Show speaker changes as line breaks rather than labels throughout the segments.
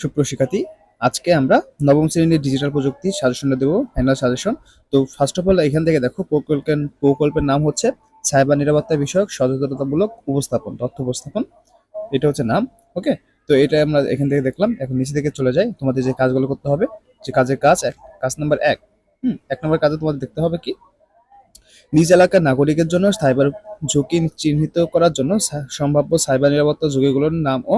সুপ্রিয় শিক্ষার্থী, আজকে আমরা নবম শ্রেণির ডিজিটাল প্রযুক্তি সাজেশনটা দেবো ফাইনাল সাজেশন তো ফার্স্ট অফ অল এখান থেকে দেখো প্রকল্পের প্রকল্পের নাম হচ্ছে সাইবার নিরাপত্তা বিষয়ক সচেতনতামূলক উপস্থাপন, তথ্য উপস্থাপন। এটা হচ্ছে নাম ওকে তো এটা আমরা এখান থেকে দেখলাম, এখন নিচে থেকে চলে যাই, তোমাদের যে কাজগুলো করতে হবে, যে কাজের কাজ এক, কাজ নাম্বার এক, হুম? এক নম্বর কাজে তোমাদের দেখতে হবে কি? নিজ এলাকার নাগরিকের জন্য সাইবার ঝুঁকি চিহ্নিত করার জন্য সম্ভাব্য সাইবার নিরাপত্তা ঝুঁকিগুলোর নাম ও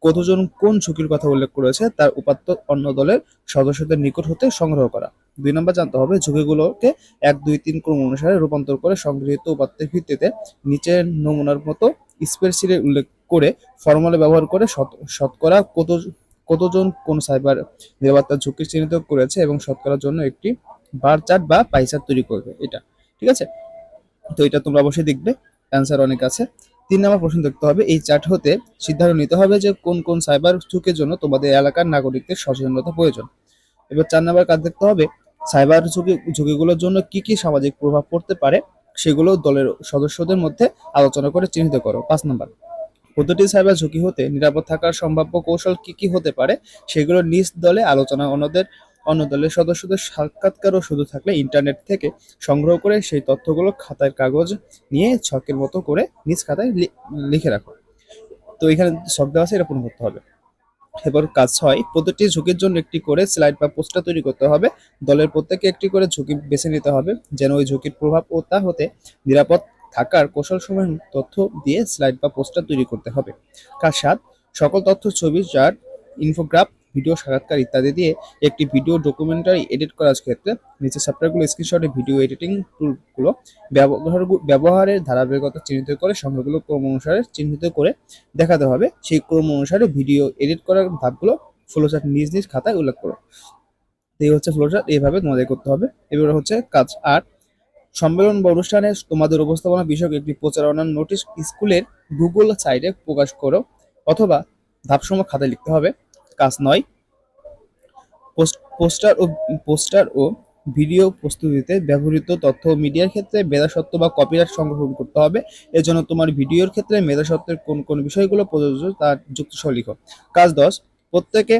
কতজন কোন ঝুঁকির কথা উল্লেখ করেছে তার উপাত্ত অন্য দলের সদস্যদের নিকট হতে সংগ্রহ করা। দুই নম্বর জানতে হবে, ঝুঁকিগুলোকে এক, দুই, তিন ক্রম অনুসারে রূপান্তর করে সংগৃহীত উপাত্তের ভিত্তিতে নিচের নমুনার মতো স্প্রেডশিটে উল্লেখ করে ফর্মুলা ব্যবহার করে শত- শতকরা কত, কতজন কোন সাইবার নিরাপত্তা ঝুঁকি চিহ্নিত করেছে এবং শতকরার জন্য একটি বার চার্ট বা পাই তৈরি করবে। এটা, ঠিক আছে? তো এটা তোমরা অবশ্যই দেখবে। অ্যান্সার অনেক আছে। তিন নম্বর প্রশ্ন দেখতে হবে, এই চার্ট হতে সিদ্ধান্ত নিতে হবে যে কোন কোন সাইবার ঝুঁকির জন্য তোমাদের এলাকার নাগরিকদের সচেতনতা প্রয়োজন। এবার চার নম্বর কাজ দেখতে হবে সাইবার ঝুঁকি, ঝুঁকিগুলোর জন্য কি কি সামাজিক প্রভাব পড়তে পারে সেগুলো দলের সদস্যদের মধ্যে আলোচনা করে চিহ্নিত করো। পাঁচ নম্বর, প্রতিটি সাইবার ঝুঁকি হতে নিরাপদ থাকার সম্ভাব্য কৌশল কি কি হতে পারে সেগুলো নিজ দলে আলোচনা অন্যদের অন্য দলের সদস্যদের সাক্ষাৎকারও শুধু থাকলে ইন্টারনেট থেকে সংগ্রহ করে সেই তথ্যগুলো খাতার কাগজ নিয়ে ছকের মতো করে নিজ খাতায় লিখে রাখো। তো এখানে দেওয়া আছে পূরণ করতে হবে। এবার কাজ ছয়, প্রতিটি ঝুঁকির জন্য একটি করে স্লাইড বা পোস্টার তৈরি করতে হবে। দলের প্রত্যেকে একটি করে ঝুঁকি বেছে নিতে হবে, যেন ওই ঝুঁকির প্রভাব ও তা হতে নিরাপদ থাকার কৌশল সময় তথ্য দিয়ে স্লাইড বা পোস্টার তৈরি করতে হবে। কাজ সাত, সকল তথ্য, ছবি, চার্ট ইনফোগ্রাফ ভিডিও সাক্ষাৎকার ইত্যাদি দিয়ে একটি ভিডিও ডকুমেন্টারি এডিট করার ক্ষেত্রে। নিচে সফটওয়্যারগুলো স্ক্রিনশটে ভিডিও এডিটিং টুলগুলো ব্যবহার ব্যবহারের ধারাবাহিকতা চিহ্নিত করে সংখ্যাগুলো ক্রম অনুসারে চিহ্নিত করে দেখাতে হবে। সেই ক্রম অনুসারে ভিডিও এডিট করার ধাপগুলো ফ্লোচার্ট নিজ নিজ খাতায় উল্লেখ করো। এই হচ্ছে ফ্লোচার্ট এইভাবে তোমাদের করতে হবে। এবার হচ্ছে কাজ আট। সম্মেলন বা অনুষ্ঠানে তোমাদের উপস্থাপনা বিষয়ক একটি প্রচারণার নোটিশ স্কুলের গুগল সাইটে প্রকাশ করো অথবা ধাপসমূহ খাতায় লিখতে হবে। কাজ নয় পোস্টার ও পোস্টার ও ভিডিও প্রস্তুতিতে ব্যবহৃত তথ্য ও মিডিয়ার ক্ষেত্রে মেধাসত্ত্ব বা কপিরাইট সংরক্ষণ করতে হবে। এজন্য তোমার ভিডিওর ক্ষেত্রে মেধাসত্ত্বের কোন কোন বিষয়গুলো প্রযোজ্য তা যুক্ত লিখো। কাজ দশ, প্রত্যেকে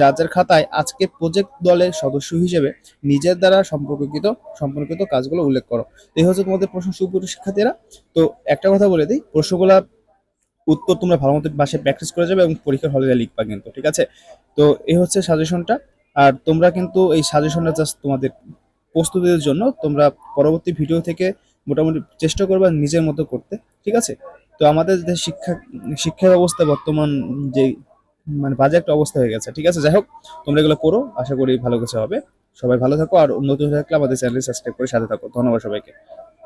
যার খাতায় আজকে প্রজেক্ট দলের সদস্য হিসেবে নিজের দ্বারা সম্পর্কিত সম্পর্কিত কাজগুলো উল্লেখ করো। এই হচ্ছে তোমাদের প্রশ্ন সুপুর শিক্ষার্থীরা। তো একটা কথা বলে দিই প্রশ্নগুলা উত্তর তোমরা ভালো মতো বাসায় প্র্যাকটিস করে যাবে এবং পরীক্ষার হলে লিখবা কিন্তু, ঠিক আছে? তো এই হচ্ছে সাজেশনটা আর তোমরা কিন্তু এই সাজেশনটা জাস্ট তোমাদের প্রস্তুতির জন্য তোমরা পরবর্তী ভিডিও থেকে মোটামুটি চেষ্টা করবা নিজের মতো করতে, ঠিক আছে? তো আমাদের যে শিক্ষা শিক্ষা ব্যবস্থা বর্তমান যে মানে বাজে একটা অবস্থা হয়ে গেছে, ঠিক আছে? যাই হোক, তোমরা এগুলো করো, আশা করি ভালো কিছু হবে। সবাই ভালো থাকো, আর নতুন থাকলে আমাদের চ্যানেল সাবস্ক্রাইব করে সাথে থাকো। ধন্যবাদ সবাইকে।